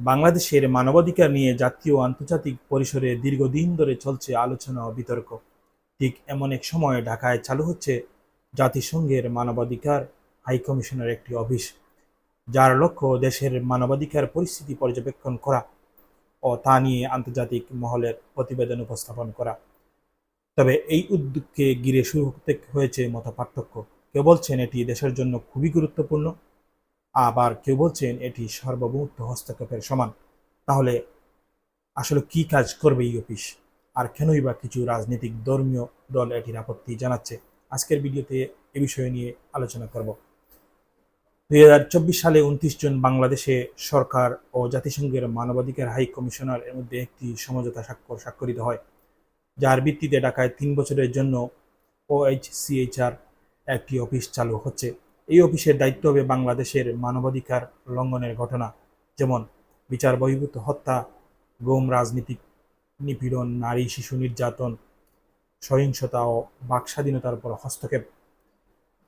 বাংলাদেশের মানবাধিকার নিয়ে জাতীয় আন্তর্জাতিক পরিসরে দীর্ঘদিন ধরে চলছে আলোচনা ও বিতর্ক। ঠিক এমন এক সময় ঢাকায় চালু হচ্ছে জাতিসংঘের মানবাধিকার হাই কমিশনের একটি অফিস, যার লক্ষ্য দেশের মানবাধিকার পরিস্থিতি পর্যবেক্ষণ করা ও তা নিয়ে আন্তর্জাতিক মহলের প্রতিবেদন উপস্থাপন করা। তবে এই উদ্যোগকে ঘিরে শুরু হতে হয়েছে মত পার্থক্য কেউ বলছেন এটি দেশের জন্য খুবই গুরুত্বপূর্ণ। আবার কেউ বলছেন এটি সার্বভৌমত্ব হস্তক্ষেপের সমান। তাহলে আসলে কি কাজ করবে এই অফিস? আর কেনই বা কিছু রাজনৈতিক ধর্মীয় দল এটির আপত্তি জানাচ্ছে? আজকের ভিডিওতে এ বিষয়ে নিয়ে আলোচনা করব। দুই হাজার চব্বিশ সালে উনত্রিশ জন বাংলাদেশে সরকার ও জাতিসংঘের মানবাধিকার হাই কমিশনার এর মধ্যে একটি সমঝোতা স্বাক্ষর স্বাক্ষরিত হয়, যার ভিত্তিতে ঢাকায় তিন বছরের জন্য ওএইচসিএইচআর একটি অফিস চালু হচ্ছে। এই অফিসের দায়িত্ব হবে বাংলাদেশের মানবাধিকার লঙ্ঘনের ঘটনা, যেমন বিচার বহির্ভূত হত্যা, গোম রাজনীতিক নিপীড়ন, নারী, শিশু নির্যাতন, সহিংসতা ও বাক স্বাধীনতার উপর হস্তক্ষেপ।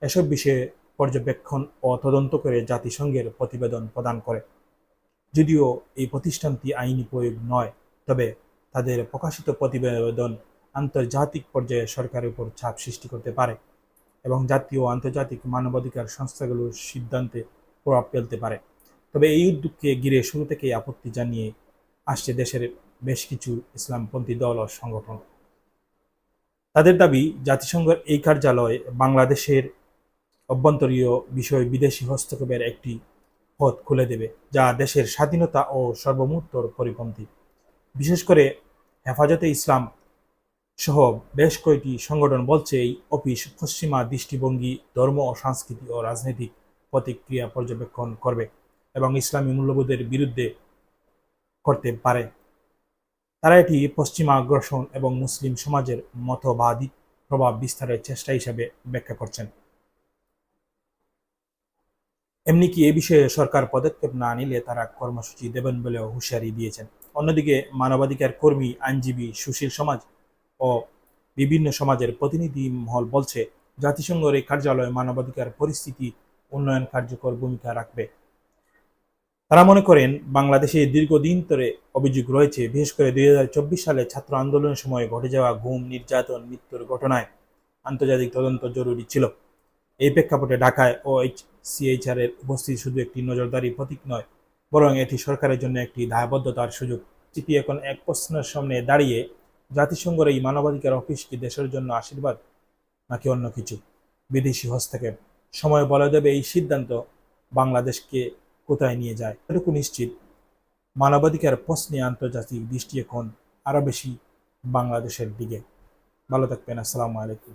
এসব বিষয়ে পর্যবেক্ষণ ও তদন্ত করে জাতিসংঘের প্রতিবেদন প্রদান করে। যদিও এই প্রতিষ্ঠানটি আইনি প্রয়োগ নয়, তবে তাদের প্রকাশিত প্রতিবেদন আন্তর্জাতিক পর্যায়ে সরকারের উপর চাপ সৃষ্টি করতে পারে। এবং জাতীয় ও আন্তর্জাতিক মানবাধিকার সংস্থাগুলোর সিদ্ধান্তে প্রভাব ফেলতে পারে। তবে এই উদ্যোগকে ঘিরে শুরু থেকেই আপত্তি জানিয়ে আসছে দেশের বেশ কিছু ইসলামপন্থী দল ও সংগঠন। তাদের দাবি, জাতিসংঘের এই কার্যালয় বাংলাদেশের অভ্যন্তরীয় বিষয়ে বিদেশি হস্তক্ষেপের একটি পথ খুলে দেবে, যা দেশের স্বাধীনতা ও সর্বমুত্তর পরিপন্থী। বিশেষ করে হেফাজতে ইসলাম সহ বেশ কয়েকটি সংগঠন বলছে এই অফিস পশ্চিমা দৃষ্টিভঙ্গি, ধর্ম ও সংস্কৃতি ও রাজনৈতিক প্রতিক্রিয়া পর্যবেক্ষণ করবে এবং ইসলামী মূল্যবোধের বিরুদ্ধে করতে পারে। তারা এটি পশ্চিমা আগ্রাসন এবং মুসলিম সমাজের মতবাদী প্রভাব বিস্তারের চেষ্টা হিসেবে ব্যাখ্যা করছেন। এমনি কি এ বিষয়ে সরকার পদক্ষেপ না নিলে তারা কর্মসূচি দেবেন বলেও হুঁশিয়ারি দিয়েছেন। অন্যদিকে মানবাধিকার কর্মী, আইনজীবী সুশীল সমাজ ও বিভিন্ন সমাজের প্রতিনিধি মহল বলছে, জাতিসংঘের এই কার্যালয় মানবাধিকার পরিস্থিতি উন্নয়ন কার্যকর ভূমিকা রাখবে। তারা মনে করেন, বাংলাদেশে দীর্ঘদিন ধরে অভিযোগ রয়েছে, বিশেষ করে দুই সালে ছাত্র আন্দোলনের সময় ঘটে যাওয়া ঘুম, নির্যাতন, মৃত্যুর ঘটনায় আন্তর্জাতিক তদন্ত জরুরি ছিল। এই প্রেক্ষাপটে ঢাকায় ও এইচ সিএইচআর এর উপস্থিতি শুধু একটি নজরদারি প্রতীক নয়, বরং এটি সরকারের জন্য একটি দায়বদ্ধতার সুযোগ। সিপি এখন এক প্রশ্নের সামনে দাঁড়িয়ে জাতিসংঘের এই মানবাধিকার অফিস কি দেশের জন্য আশীর্বাদ নাকি অন্য কিছু? বিদেশি হস্তক্ষেপ সময় বলে দেবে এই সিদ্ধান্ত বাংলাদেশকে কোথায় নিয়ে যায়? এটুকু নিশ্চিত, মানবাধিকার প্রশ্নে আন্তর্জাতিক দৃষ্টি এখন আরও বেশি বাংলাদেশের দিকে। ভালো থাকবেন, আসসালামু আলাইকুম।